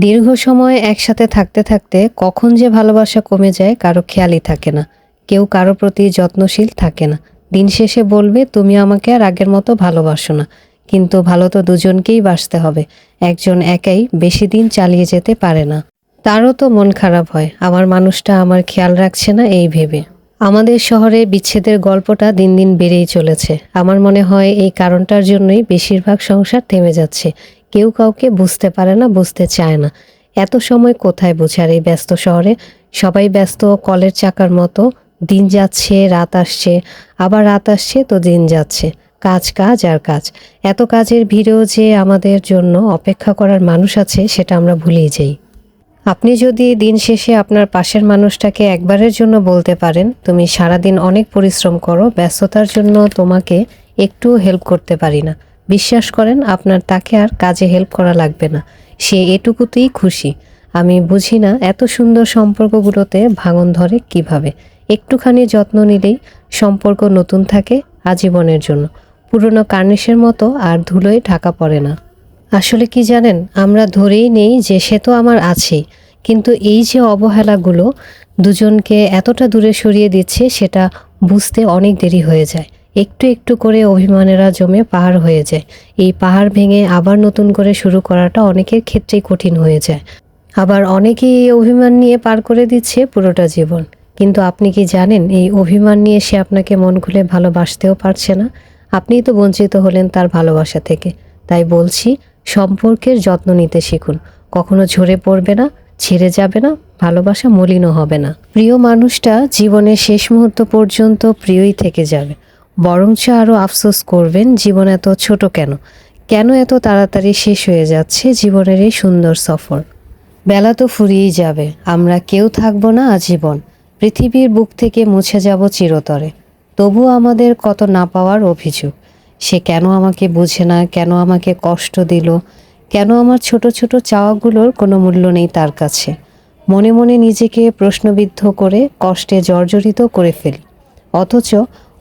দীর্ঘ সময় একসাথে থাকতে থাকতে কখন যে ভালোবাসা কমে যায় কারও খেয়ালই থাকে না। কেউ কারও প্রতি যত্নশীল থাকে না। দিন শেষে বলবে, তুমি আমাকে আর আগের মতো ভালোবাসো না। কিন্তু ভালো তো দুজনকেই বাসতে হবে। একজন একাই বেশি দিন চালিয়ে যেতে পারে না। তারও তো মন খারাপ হয়। আমার মানুষটা আমার খেয়াল রাখছে না এই ভেবে। আমাদের শহরে বিচ্ছেদের গল্পটা দিন দিন বেড়েই চলেছে। আমার মনে হয় এই কারণটার জন্যই বেশিরভাগ সংসার থেমে যাচ্ছে। কেউ কাউকে বুঝতে পারে না, বুঝতে চায় না। এত সময় কোথায় বোঝার এই ব্যস্ত শহরে সবাই ব্যস্ত, কলের চাকার মতো। দিন যাচ্ছে, রাত আসছে, আবার রাত আসছে তো দিন যাচ্ছে। কাজ কাজ আর কাজ। এত কাজের ভিড়েও যে আমাদের জন্য অপেক্ষা করার মানুষ আছে, সেটা আমরা ভুলেই যাই। আপনি যদি দিন শেষে আপনার পাশের মানুষটাকে একবারের জন্য বলতে পারেন, তুমি সারাদিন অনেক পরিশ্রম করো, ব্যস্ততার জন্য তোমাকে একটু হেল্প করতে পারি না। বিশ্বাস করেন, আপনার তাকে আর কাজে হেল্প করা লাগবে না। সে এটুকুতেই খুশি। আমি বুঝি না এত সুন্দর সম্পর্কগুলোতে ভাঙন ধরে কীভাবে। একটুখানি যত্ন নিলেই সম্পর্ক নতুন থাকে আজীবনের জন্য। পুরনো কার্নিশের মতো আর ধুলোয় ঢাকা পড়ে না। আসলে কি জানেন, আমরা ধরেই নেই যে সে তো আমার আছেই। কিন্তু এই যে অবহেলাগুলো দুজনকে এতটা দূরে সরিয়ে দিচ্ছে, সেটা বুঝতে অনেক দেরি হয়ে যায়। একটু একটু করে অভিমানেরা জমে পাহাড় হয়ে যায়। এই পাহাড় ভেঙে আবার নতুন করে শুরু করাটা অনেকের ক্ষেত্রেই কঠিন হয়ে যায়। আবার অনেকেই এই অভিমান নিয়ে পার করে দিচ্ছে পুরোটা জীবন। কিন্তু আপনি কি জানেন, এই অভিমান নিয়ে সে আপনাকে মন খুলে ভালোবাসতেও পারছে না? আপনিই তো বঞ্চিত হলেন তার ভালোবাসা থেকে। তাই বলছি, সম্পর্কের যত্ন নিতে শিখুন। কখনো ঝরে পড়বে না, ছেড়ে যাবে না, ভালোবাসা মলিনও হবে না। প্রিয় মানুষটা জীবনের শেষ মুহূর্ত পর্যন্ত প্রিয়ই থেকে যাবে। বরঞ্চ আরও আফসোস করবেন, জীবন এত ছোট কেন? কেন এত তাড়াতাড়ি শেষ হয়ে যাচ্ছে জীবনের এই সুন্দর সফর? বেলা তো ফুরিয়েই যাবে, আমরা কেউ থাকব না আজীবন। পৃথিবীর বুক থেকে মুছে যাব চিরতরে। তবু আমাদের কত না পাওয়ার অভিযোগ। সে কেন আমাকে বুঝে না, কেন আমাকে কষ্ট দিল? কেন আমার ছোট ছোট চাওয়াগুলোর কোনো মূল্য নেই তার কাছে? মনে মনে নিজেকে প্রশ্নবিদ্ধ করে কষ্টে জর্জরিত করে ফেলি। অথচ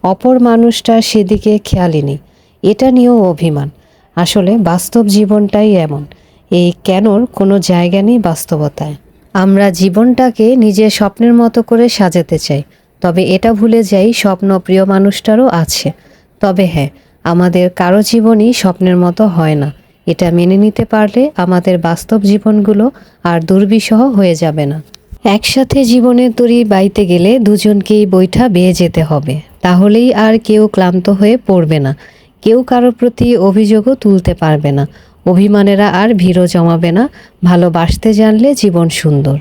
অপর মানুষটা সেদিকে খেয়ালই নেই। এটা নিয়েও অভিমান। আসলে বাস্তব জীবনটাই এমন। এই কেনর কোনো জায়গা নেই বাস্তবতায়। আমরা জীবনটাকে নিজের স্বপ্নের মতো করে সাজাতে চাই। তবে এটা ভুলে যাই স্বপ্ন প্রিয় মানুষটারও আছে। তবে হ্যাঁ আমাদের কারও জীবনই স্বপ্নের মতো হয় না। এটা মেনে নিতে পারলে আমাদের বাস্তব জীবনগুলো আর দুর্বিষহ হয়ে যাবে না। একসাথে জীবনে তরি বাইতে গেলে দুজনকেই বৈঠা বেয়ে যেতে হবে। তাহলেই আর কেউ ক্লান্ত হয়ে পড়বে না। কেউ কারোর প্রতি অভিযোগও তুলতে পারবে না। অভিমানেরা আর ভিড়ও জমাবে না। ভালোবাসতে জানলে জীবন সুন্দর।